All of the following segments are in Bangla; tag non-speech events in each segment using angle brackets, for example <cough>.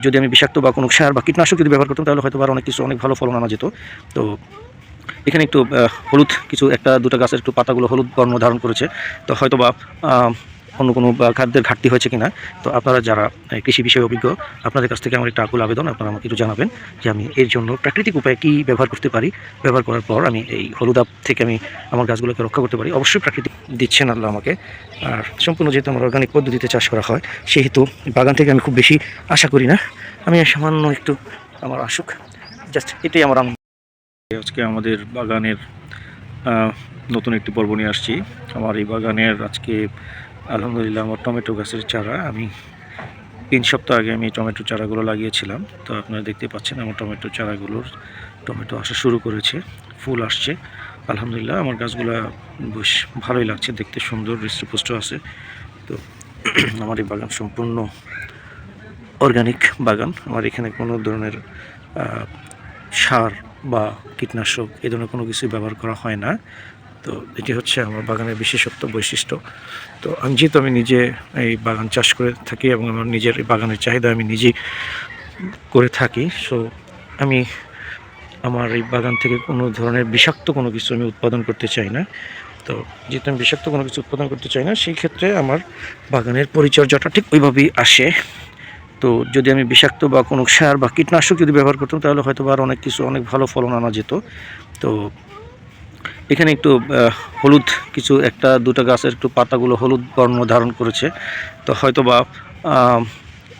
যদি আমি বিষাক্ত বা কোনো সার বা কীটনাশক যদি ব্যবহার করতাম, তাহলে হয়তো আর অনেক কিছু, অনেক ভালো ফলন আনা যেত। তো এখানে একটু হলুদ কিছু, একটা, দুটো গাছের একটু পাতাগুলো হলুদ বর্ণ ধারণ করেছে। তো হয়তো বা অন্য কোনো খাদ্যের ঘাটতি হয়েছে কিনা, তো আপনারা যারা কৃষি বিষয়ে অভিজ্ঞ, আপনাদের কাছ থেকে আমার একটা আকুল আবেদন, আপনারা আমাকে একটু জানাবেন যে আমি এর জন্য প্রাকৃতিক উপায়ে কী ব্যবহার করতে পারি। ব্যবহার করার পর আমি এই হলুদাপ থেকে আমি আমার গাছগুলোকে রক্ষা করতে পারি। অবশ্যই প্রাকৃতিক দিচ্ছেন আল্লাহ আমাকে। আর সম্পূর্ণ যেহেতু আমার অর্গানিক পদ্ধতিতে চাষ করা হয়, সেহেতু বাগান থেকে আমি খুব বেশি আশা করি না। আমি সামান্য একটু আমার আসুক। জাস্ট এটাই আমার আজকে আমাদের বাগানের নতুন একটি পর্ব নিয়ে আসছি। আমার এই বাগানের আজকে আলহামদুলিল্লাহ, আমার টমেটো গাছের চারা আমি তিন সপ্তাহ আগে আমি টমেটো চারাগুলো লাগিয়েছিলাম। তো আপনারা দেখতে পাচ্ছেন আমার টমেটো চারাগুলোর, টমেটো আসা শুরু করেছে, ফুল আসছে। আলহামদুলিল্লাহ, আমার গাছগুলো বেশ ভালোই লাগছে, দেখতে সুন্দর হৃষ্টপুষ্ট আছে। তো <clears throat> আমার এই বাগান সম্পূর্ণ অর্গানিক বাগান। আমার এখানে কোনো ধরনের সার বা কীটনাশক এ ধরনের কোনো কিছু ব্যবহার করা হয় না। তো এটি হচ্ছে আমার বাগানের বিশেষত্ব, বৈশিষ্ট্য। তো আমি যেহেতু আমি নিজে এই বাগান চাষ করে থাকি এবং আমার নিজের বাগানের চাহিদা আমি নিজেই করে থাকি। সো আমি আমার এই বাগান থেকে কোনো ধরনের বিষাক্ত কোনো কিছু আমি উৎপাদন করতে চাই না। তো যেহেতু আমি বিষাক্ত কোনো কিছু উৎপাদন করতে চাই না, সেই ক্ষেত্রে আমার বাগানের পরিচর্যাটা ঠিক ওইভাবেই আসে। তো যদি আমি বিষাক্ত বা কোনো সার বা কীটনাশক যদি ব্যবহার করতাম, তাহলে হয়তো আর অনেক কিছু, অনেক ভালো ফলন আনা যেত। তো এখানে একটু হলুদ কিছু, একটা, দুটো গাছের একটু পাতাগুলো হলুদ বর্ণ ধারণ করেছে। তো হয়তো বা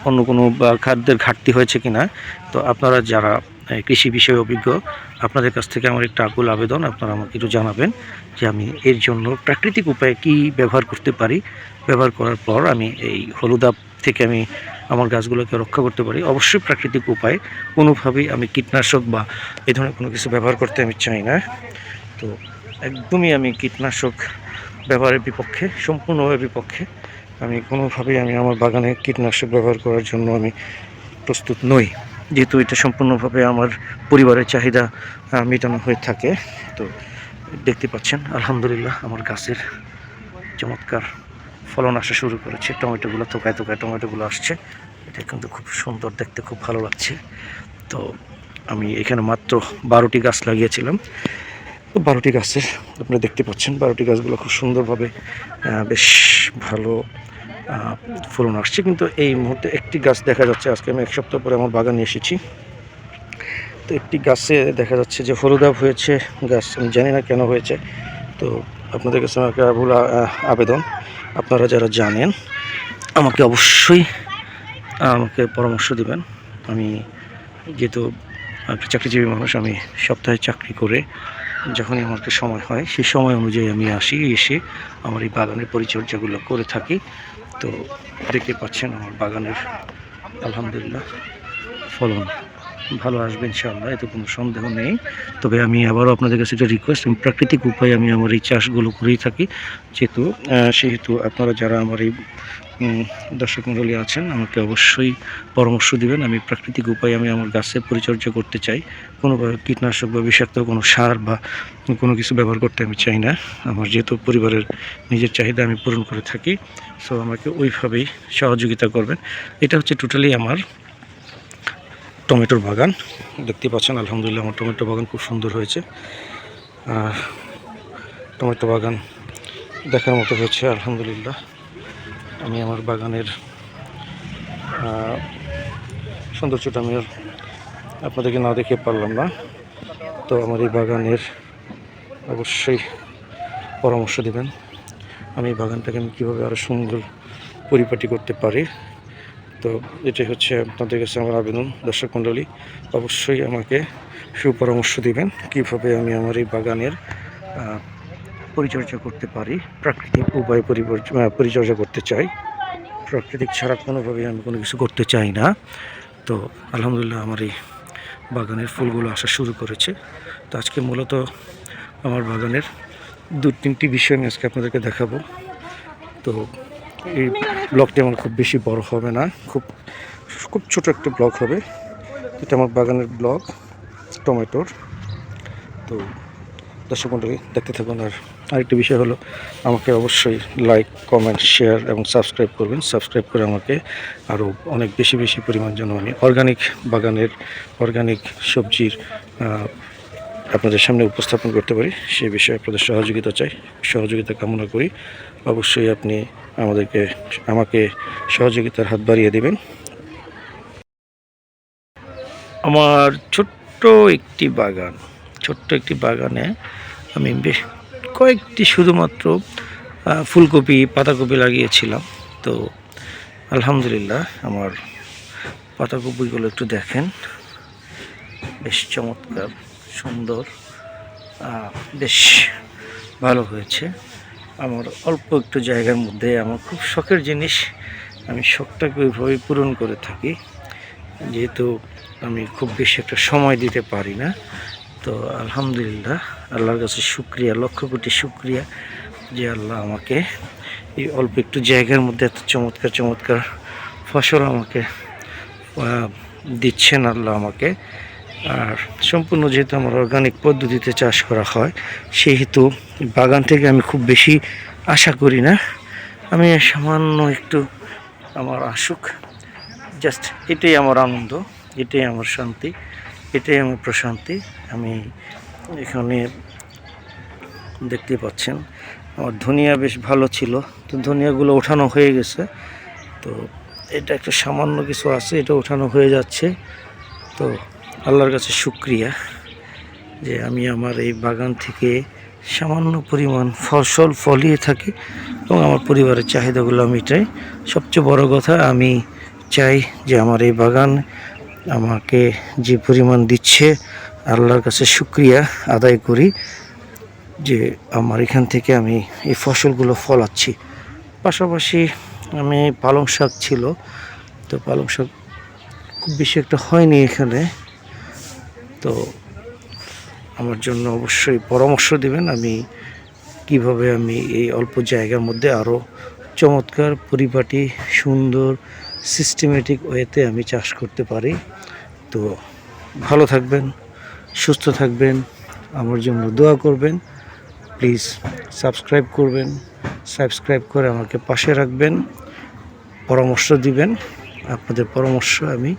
অন্য কোনো খাদ্যের ঘাটতি হয়েছে কিনা, তো আপনারা যারা কৃষি বিষয়ে অভিজ্ঞ, আপনাদের কাছ থেকে আমার একটা আকুল আবেদন, আপনারা আমাকে একটু জানাবেন যে আমি এর জন্য প্রাকৃতিক উপায়ে কী ব্যবহার করতে পারি। ব্যবহার করার পর আমি এই হলুদাপ থেকে আমি আমার গাছগুলোকে রক্ষা করতে পারি। অবশ্যই প্রাকৃতিক উপায়ে, কোনোভাবেই আমি কীটনাশক বা এই ধরনের কোনো কিছু ব্যবহার করতে আমি চাই না। তো একদমই আমি কীটনাশক ব্যবহারের বিপক্ষে, সম্পূর্ণভাবে বিপক্ষে। আমি কোনোভাবেই আমি আমার বাগানে কীটনাশক ব্যবহার করার জন্য আমি প্রস্তুত নই। যেহেতু এটা সম্পূর্ণভাবে আমার পরিবারের চাহিদা মেটানো হয়ে থাকে, তো দেখতে পাচ্ছেন, আলহামদুলিল্লাহ আমার গাছের চমৎকার ফলন আসা শুরু করেছে। টমেটোগুলো থোকায় থোকায় টমেটোগুলো আসছে। এটা কিন্তু খুব সুন্দর, দেখতে খুব ভালো লাগছে। তো আমি এখানে মাত্র বারোটি গাছ লাগিয়েছিলাম। বারোটি গাছের আপনারা দেখতে পাচ্ছেন, বারোটি গাছগুলো খুব সুন্দরভাবে বেশ ভালো ফলন আসছে। কিন্তু এই মুহূর্তে একটি গাছ দেখা যাচ্ছে, আজকে আমি এক সপ্তাহ পরে আমার বাগানে এসেছি। তো একটি গাছে দেখা যাচ্ছে যে হলুদাভ হয়েছে, গাছ আমি জানি না কেন হয়েছে। তো আপনাদের কাছে আমার ভুল আবেদন, আপনারা যারা জানেন, আমাকে অবশ্যই, আমাকে পরামর্শ দিবেন। আমি যেহেতু চাকরিজীবী মানুষ, আমি সপ্তাহে চাকরি করে যখনই আমার সময় হয়, সেই সময় অনুযায়ী আমি আসি, এসে আমার এই বাগানের পরিচর্যাগুলো করে থাকি। তো দেখতে পাচ্ছেন আমার বাগানের আলহামদুলিল্লাহ ফলন ভালো আসবে ইনশাআল্লাহ, এতে কোনো সন্দেহ নেই। তবে আমি আবারও আপনাদের কাছে একটা রিকোয়েস্ট আমি প্রাকৃতিক উপায়ে আমি আমার এই চাষগুলো করেই থাকি। যেহেতু সেহেতু আপনারা যারা আমার এই দর্শক মণ্ডলী আছেন, আমাকে অবশ্যই পরামর্শ দিবেন। আমি প্রাকৃতিক উপায়ে আমি আমার গাছের পরিচর্যা করতে চাই। কোনোভাবে কীটনাশক বা বিষাক্ত কোনো সার বা কোনো কিছু ব্যবহার করতে আমি চাই না। আমার যেহেতু পরিবারের নিজের চাহিদা আমি পূরণ করে থাকি সো আমাকে ওইভাবেই সহযোগিতা করবেন। এটা হচ্ছে টোটালি আমার টমেটোর বাগান। দেখতে পাচ্ছেন, আলহামদুলিল্লাহ আমার টমেটো বাগান খুব সুন্দর হয়েছে। টমেটো বাগান দেখার মতো হয়েছে, আলহামদুলিল্লাহ। আমি আমার বাগানের সৌন্দর্যটা আমি আপনাদেরকে না দেখে পারলাম না। তো আমার এই বাগানের অবশ্যই পরামর্শ দেবেন। আমি বাগানটাকে আমি কীভাবে আরও সুন্দর পরিপাটি করতে পারি। তো এটাই হচ্ছে আপনাদের কাছে আমার আবেদন। দর্শক মণ্ডলী, অবশ্যই আমাকে সুপরামর্শ দিবেন কীভাবে আমি আমার এই বাগানের পরিচর্যা করতে পারি, প্রাকৃতিক উপায়ে পরিচর্যা করতে চাই। প্রাকৃতিক ছাড়া কোনোভাবেই আমি কোনো কিছু করতে চাই না। তো আলহামদুলিল্লাহ আমার এই বাগানের ফুলগুলো আসা শুরু করেছে। তো আজকে মূলত আমার বাগানের দু তিনটি বিষয় আমি আজকে আপনাদেরকে দেখাবো। তো এই ব্লগটি আমার খুব বেশি বড় হবে না, খুব খুব ছোট একটা ব্লগ হবে। এটা আমার বাগানের ব্লগ, টমেটোর। তো দর্শক মণ্ডলী, দেখতে থাকুন আর আরেকটি বিষয় হলো, আমাকে অবশ্যই লাইক কমেন্ট শেয়ার এবং সাবস্ক্রাইব করবেন। সাবস্ক্রাইব করে আমাকে আরও অনেক বেশি বেশি পরিমাণ যেন আমি অর্গানিক বাগানের অর্গানিক সবজির আপনাদের সামনে উপস্থাপন করতে পারি। সে বিষয়ে আপনাদের সহযোগিতা চাই, সহযোগিতা কামনা করি। অবশ্যই আপনি আমাদেরকে, আমাকে সহযোগিতার হাত বাড়িয়ে দেবেন। আমার ছোট্ট একটি বাগান, ছোট্ট একটি বাগানে আমি বেশ কয়েকটি শুধুমাত্র ফুলকপি, পাতাকপি লাগিয়েছিলাম। তো আলহামদুলিল্লাহ আমার পাতাকপিগুলো একটু দেখেন। বেশ চমৎকার, সুন্দর বেশ ভালো হয়েছে। আমার অল্প একটু জায়গার মধ্যে আমার খুব শখের জিনিস, আমি শখটাকে ওইভাবে পূরণ করে থাকি। যেহেতু আমি খুব বেশি একটা সময় দিতে পারি না তো আলহামদুলিল্লাহ, আল্লাহর কাছে শুক্রিয়া, লক্ষ কোটি শুক্রিয়া যে আল্লাহ আমাকে এই অল্প একটু জায়গার মধ্যে এত চমৎকার চমৎকার ফসল আমাকে দিচ্ছেন আল্লাহ আমাকে। আর সম্পূর্ণ যেহেতু আমার অর্গানিক পদ্ধতিতে চাষ করা হয়, সেহেতু বাগান থেকে আমি খুব বেশি আশা করি না। আমি সামান্য একটু আমার আসুক। জাস্ট এটাই আমার আনন্দ, এটাই আমার শান্তি। এটাই আমার প্রশান্তি। আমি এখানে দেখতে পাচ্ছেন, আমার ধনিয়া বেশ ভালো ছিল। তো ধনিয়াগুলো ওঠানো হয়ে গেছে। তো এটা একটা সামান্য কিছু আছে, এটা ওঠানো হয়ে যাচ্ছে। তো আল্লাহর কাছে শুক্রিয়া যে আমি আমার এই বাগান থেকে সামান্য পরিমাণ ফসল ফলিয়ে থাকি এবং আমার পরিবারের চাহিদাগুলো মেটাই। সবচেয়ে বড় কথা আমি চাই যে আমার এই বাগান আমাকে যে পরিমাণ দিচ্ছে, আল্লাহর কাছে শুক্রিয়া আদায় করি যে আমার এখান থেকে আমি এই ফসলগুলো ফলাচ্ছি। পাশাপাশি আমি পালং শাক ছিল, তো পালং শাক খুব বেশি একটা হয়নি এখানে। তো আমার জন্য অবশ্যই পরামর্শ দিবেন, আমি কীভাবে আমি এই অল্প জায়গার মধ্যে আরও চমৎকার পরিপাটি, সুন্দর সিস্টেমেটিক ওয়েতে আমি চাষ করতে পারি। তো ভালো থাকবেন, সুস্থ থাকবেন, আমার জন্য দোয়া করবেন। প্লিজ সাবস্ক্রাইব করবেন সাবস্ক্রাইব করে আমাকে পাশে রাখবেন, পরামর্শ দিবেন। আপনাদের পরামর্শ আমি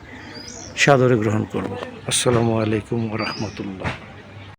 সাদরে গ্রহণ করব। আসসালামু আলাইকুম রহমতুল্লাহ।